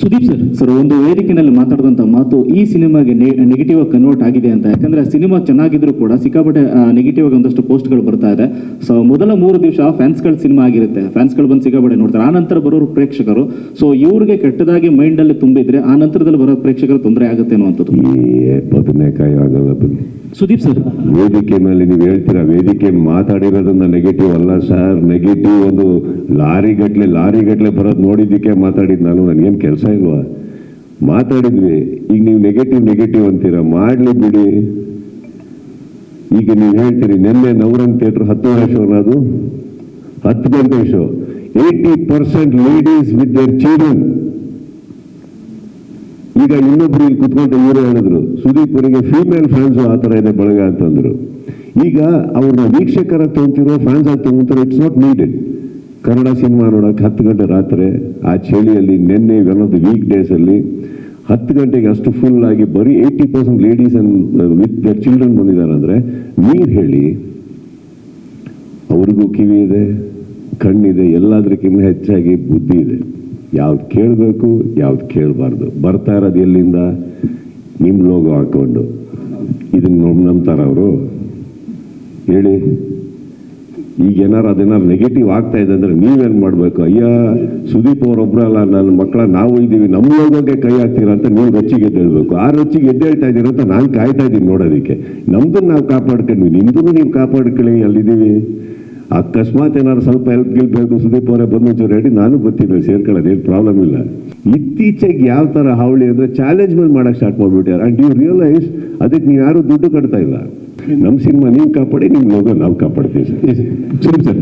Sudeep sir sir, ಒಂದು ವೇದಿಕೆಯಲ್ಲಿ ಮಾತಾಡಿದಂಥ ಮಾತು ಈ ಸಿನಿಮಾಗೆ ನೆಗೆಟಿವ್ ಆಗಿ ಕನ್ವರ್ಟ್ ಆಗಿದೆ ಅಂತ. ಯಾಕಂದ್ರೆ ಸಿನಿಮಾ ಚೆನ್ನಾಗಿದ್ರು ಕೂಡ ಸಿಕ್ಕಾಪಟ್ಟೆ ನೆಗೆಟಿವ್ ಆಗಿ ಒಂದಷ್ಟು ಪೋಸ್ಟ್ಗಳು ಬರ್ತಾ ಇದೆ. ಸೊ ಮೊದಲ ಮೂರು ದಿವಸ ಫ್ಯಾನ್ಸ್ಗಳ ಸಿನಿಮಾ ಆಗಿರುತ್ತೆ. ಫ್ಯಾನ್ಸ್ಗಳು ಬಂದು ಸಿಕ್ಕಾಪಟ್ಟೆ ನೋಡ್ತಾರೆ. ಆ ನಂತರ ಬರೋರು ಪ್ರೇಕ್ಷಕರು. ಸೊ ಇವ್ರಿಗೆ ಕೆಟ್ಟದಾಗಿ ಮೈಂಡಲ್ಲಿ ತುಂಬಿದ್ರೆ ಆ ನಂತರದಲ್ಲಿ ಬರೋ ಪ್ರೇಕ್ಷಕರು ತೊಂದರೆ ಆಗುತ್ತೆ ಅನ್ನುವಂಥದ್ದು. ಬದನೆಕಾಯಿ ಸುದೀಪ್ ಸರ್. ವೇದಿಕೆ ಮೇಲೆ ನೀವು ಹೇಳ್ತೀರಾ? ವೇದಿಕೆ ಮಾತಾಡಿರೋದನ್ನ ನೆಗೆಟಿವ್ ಅಲ್ಲ ಸರ್. ನೆಗೆಟಿವ್ ಒಂದು ಲಾರಿ ಗಟ್ಲೆ ಲಾರಿ ಗಟ್ಲೆ ಬರೋದು ನೋಡಿದ್ದಕ್ಕೆ ಮಾತಾಡಿದ್ ನಾನು. ನನಗೇನು ಕೆಲಸ ಇಲ್ವಾ? ಮಾತಾಡಿದ್ವಿ. ಈಗ ನೀವು ನೆಗೆಟಿವ್ ನೆಗೆಟಿವ್ ಅಂತೀರಾ? ಮಾಡ್ಲಿ ಬಿಡಿ. ಈಗ ನೀವು ಹೇಳ್ತೀರಿ, ನಿನ್ನೆ ನವರಂಗ್ ಥಿಯೇಟರ್ ಹತ್ತುವರೆ ಶೋ ಅದು? ಹತ್ತು ಗಂಟೆ show eighty percent ladies with their children ಈಗ ಇನ್ನೊಬ್ರು ಇಲ್ಲಿ ಕುತ್ಕೊಂಡು ಇವರು ಹೇಳಿದ್ರು, ಸುದೀಪ್ ಅವರಿಗೆ ಫೀಮೇಲ್ ಫ್ಯಾನ್ಸ್ ಆ ಥರ ಇದೆ ಬಳಗ ಅಂತಂದ್ರು. ಈಗ ಅವ್ರನ್ನ ವೀಕ್ಷಕರ ತಗೊಂತಿರೋ ಫ್ಯಾನ್ಸ್ ಆಗಿ ತಗೊಂತಾರೆ it's not needed Kannada cinema ನೋಡೋಕೆ ಹತ್ತು ಗಂಟೆ ರಾತ್ರಿ, ಆ ಚಳಿಯಲ್ಲಿ ನಿನ್ನೆ ಒನ್ ವೀಕ್ ಡೇಸಲ್ಲಿ ಹತ್ತು ಗಂಟೆಗೆ ಅಷ್ಟು ಫುಲ್ ಆಗಿ ಬರೀ eighty percent ladies and with their children ಬಂದಿದ್ದಾರೆ ಅಂದರೆ ನೀರು ಹೇಳಿ, ಅವ್ರಿಗೂ ಕಿವಿ ಇದೆ, ಕಣ್ಣಿದೆ ಎಲ್ಲದಕ್ಕಿಂತ ಹೆಚ್ಚಾಗಿ ಬುದ್ಧಿ ಇದೆ. ಯಾವ್ದು ಕೇಳಬೇಕು, ಯಾವ್ದು ಕೇಳಬಾರ್ದು. ಬರ್ತಾ ಇರೋದು ಎಲ್ಲಿಂದ? ನಿಮ್ಮ ಲೋಗೋ ಹಾಕೊಂಡು ಇದನ್ನ ನಂಬ್ತಾರ ಅವರು ಹೇಳಿ. ಈಗ ಏನಾರು ಅದೇನಾರು ನೆಗೆಟಿವ್ ಆಗ್ತಾ ಇದೆ ಅಂದ್ರೆ ನೀವೇನ್ ಮಾಡಬೇಕು? ಅಯ್ಯ, ಸುದೀಪ್ ಅವರೊಬ್ಬರಲ್ಲ ನನ್ನ ಮಕ್ಕಳ ನಾವು ಇದ್ದೀವಿ ನಮ್ಮ ಲೋಗೋಗೆ ಕೈ ಹಾಕ್ತೀರಾ ಅಂತ ನೀವು ರೊಚ್ಚಿಗೆ ಎದ್ದೇಳ್ಬೇಕು ಆ ರೊಚ್ಚಿಗೆ ಎದ್ದೇಳ್ತಾ ಇದ್ದೀರ ಅಂತ ನಾನು ಕಾಯ್ತಾ ಇದ್ದೀನಿ ನೋಡೋದಕ್ಕೆ. ನಮ್ದನ್ನ ನಾವು ಕಾಪಾಡ್ಕೊಂಡ್ವಿ, ನಿಮ್ದನ್ನು ನೀವು ಕಾಪಾಡ್ಕೊಳ್ಳಿ, ಅಲ್ಲಿದ್ದೀವಿ. ಅಕಸ್ಮಾತ್ ಏನಾದ್ರು ಸ್ವಲ್ಪ ಹೆಲ್ಪ್ ಗಿಲ್ಪ್ ಬೇಕು ಸುದೀಪ್ ಅವರೇ ಬಂದು ಒಂಚೂರು ಹೇಳಿ ನಾನು ಬರ್ತೀನಿ ಸೇರ್ಕೊಳ್ಳೋದು ಏನು ಪ್ರಾಬ್ಲಮ್ ಇಲ್ಲ. ಇತ್ತೀಚೆಗೆ ಯಾವ ಥರ ಹಾವಳಿ ಅಂದರೆ ಚಾಲೆಂಜ್ ಮೇಲೆ ಮಾಡಕ್ಕೆ ಸ್ಟಾರ್ಟ್ ಮಾಡಿಬಿಟ್ಟಾರೆ ಆ್ಯಂಡ್ ಯು ರಿಯಲೈಸ್ ಅದಕ್ಕೆ ನೀವು ಯಾರು ದುಡ್ಡು ಕಟ್ತಾ ಇಲ್ಲ. ನಮ್ಮ ಸಿನಿಮಾ ನೀವು ಕಾಪಾಡಿ ನಿಮ್ಮ ಲೋಗೋ ನಾವು ಕಾಪಾಡ್ತೀವಿ ಸರ್. ಸರಿ ಸರ್.